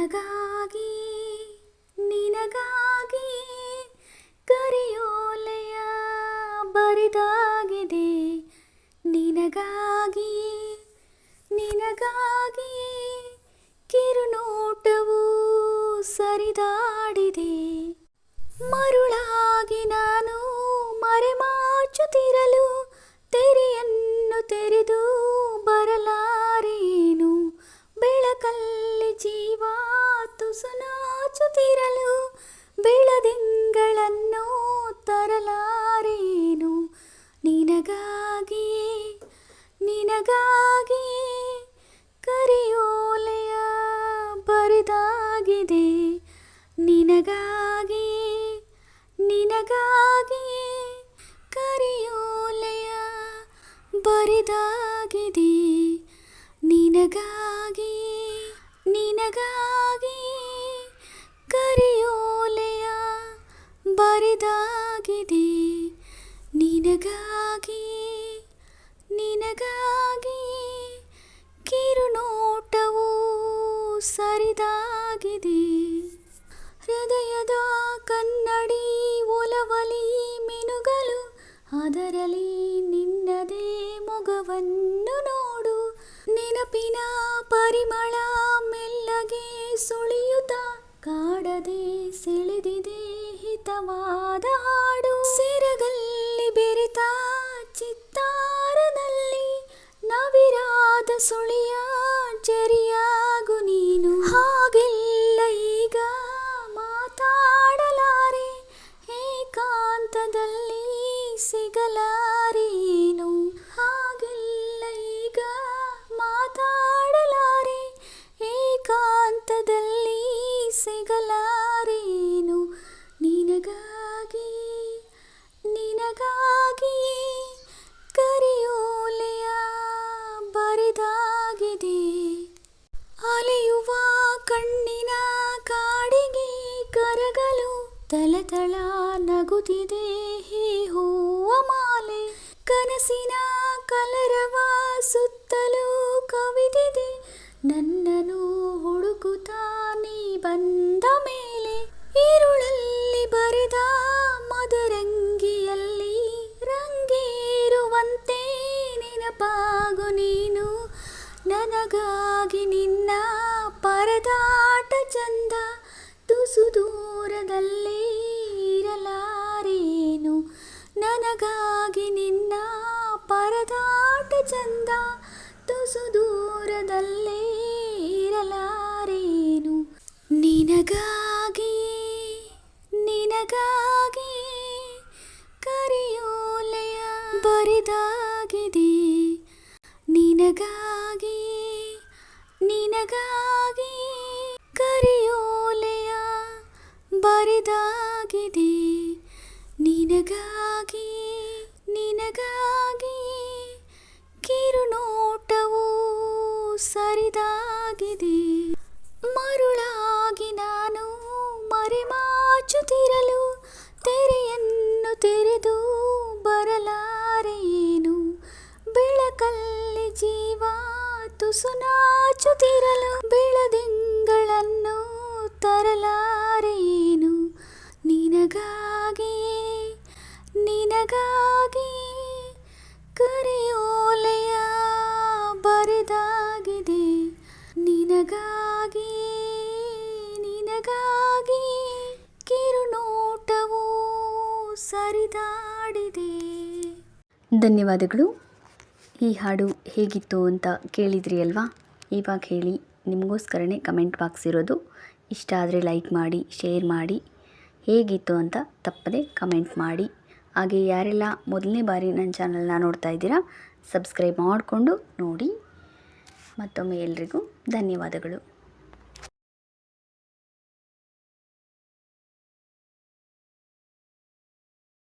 ನಿನಗಾಗಿ ನಿನಗಾಗಿ ಕರಿಯೋಲೆಯ ಬರಿದಾಗಿದೆ. ನಿನಗಾಗಿ ನಿನಗಾಗಿ ಕಿರುನೋಟವು ಸರಿದಾಡಿದೆ. ಮರುಳಾಗಿ ನಾನು ಮರೆಮಾಚುತ್ತಿರಲು ತೆರೆಯನ್ನು ತೆರೆದು ತರಲಾರೇನು? ನಿನಗಾಗಿ ನಿನಗಾಗಿ ಕರಿಯೋಲೆಯ ಬರಿದಾಗಿದೆ. ನಿನಗಾಗಿ ನಿನಗಾಗಿ ಕರಿಯೋಲೆಯ ಬರಿದಾಗಿದೆ. ನಿನಗಾಗಿ ನಿನಗಾಗಿ ಬರಿದಾಗಿದೆ ನಿನಗಾಗಿ ನಿನಗಾಗಿ ಕಿರುನೋಟವು ಸರಿದಾಗಿದೆ. ಹೃದಯದ ಕನ್ನಡಿ ಒಲವಲಿ ಮಿನುಗಲು, ಅದರಲ್ಲಿ ನಿನ್ನದೇ ಮೊಗವನ್ನು ನೋಡು. ನೆನಪಿನ ಪರಿಮಳ ಮೆಲ್ಲಗೆ ಸುಳಿಯುತ್ತ, ಕಾಡದೆ ಸೆಳೆದಿದೆ ಹಿತವಾದ ಸುಳಿಯ ಜರಿಯಾಗು ನೀನು. ಹಾಗೆಲ್ಲ ಈಗ ಮಾತಾಡಲಾರೆ. ಏಕಾಂತದಲ್ಲಿ ಸಿಗಲಾರೇನು? ಹಾಗೆಲ್ಲ ಈಗ ಮಾತಾಡಲಾರೆ. ಏಕಾಂತದಲ್ಲಿ ಸಿಗಲಾರೇನು? ನಿನಗಾಗಿ ನಿನಗಾಗಿ ತಲತಳ ನಗುತ್ತಿದೆ, ಹೇ ಹೂವ ಮಾಲೆ. ಕನಸಿನ ಕಲರವ ಸುತ್ತಲೂ ಕವಿದಿದೆ. ನನ್ನನು ಹುಡುಕುತ್ತಾ ನೀ ಬಂದ ಮೇಲೆ ಈರುಳಲ್ಲಿ ಬರೆದ ಮದರಂಗಿಯಲ್ಲಿ ರಂಗೇರುವಂತೆ ನೆನಪಾಗು ನೀನು. ನನಗಾಗಿ ನಿನ್ನ ಪರದಾಟ ಚಂದ ತುಸು ದೂರದಲ್ಲೇ ನನಗಾಗಿ ನಿನ್ನ ಪರದಾಟ ಚಂದ ತುಸು ದೂರದಲ್ಲೇ ಇರಲಾರೇನು? ನಿನಗಾಗಿ ನಿನಗಾಗಿ ಕರಿಯೋಲೆಯ ಬರಿದಾಗಿದೆ. ನಿನಗಾಗಿ ನಿನಗಾಗಿ ನಿನಗಾಗಿ ನಿನಗಾಗಿ ಕಿರುನೋಟವು ಸರಿದಾಗಿದೆ. ಮರುಳಾಗಿ ನಾನು ಮರೆಮಾಚುತ್ತಿರಲು ತೆರೆಯನ್ನು ತೆರೆದು ಬರಲಾರೇನು ಬೆಳಕಲ್ಲಿ ಜೀವ ತುಸುನಾಚುತ್ತಿರಲು ಬೆಳದಿಂಗಳನ್ನು ತರಲಾರೇನು ನಿನಗಾಗಿಯೇ ನಿನಗಾಗಿ ಕರಿಯೋಲೆಯ ಬರಿದಾಗಿದೆ. ನಿನಗಾಗಿ ನಿನಗಾಗಿ ಕಿರುನೋಟವು ಸರಿದಾಡಿದೆ. ಧನ್ಯವಾದಗಳು. ಈ ಹಾಡು ಹೇಗಿತ್ತು ಅಂತ ಕೇಳಿದ್ರಿ ಅಲ್ವಾ? ಇವಾಗ ಹೇಳಿ, ನಿಮಗೋಸ್ಕರನೇ ಕಮೆಂಟ್ ಬಾಕ್ಸ್ ಇರೋದು. ಇಷ್ಟ ಆದರೆ ಲೈಕ್ ಮಾಡಿ, ಶೇರ್ ಮಾಡಿ. ಹೇಗಿತ್ತು ಅಂತ ತಪ್ಪದೆ ಕಮೆಂಟ್ ಮಾಡಿ. ಹಾಗೆ ಯಾರೆಲ್ಲ ಮೊದಲನೇ ಬಾರಿ ನನ್ನ ಚಾನಲ್ನ ನೋಡ್ತಾ ಇದ್ದೀರಾ ಸಬ್ಸ್ಕ್ರೈಬ್ ಮಾಡಿಕೊಂಡು ನೋಡಿ. ಮತ್ತೊಮ್ಮೆ ಎಲ್ರಿಗೂ ಧನ್ಯವಾದಗಳು.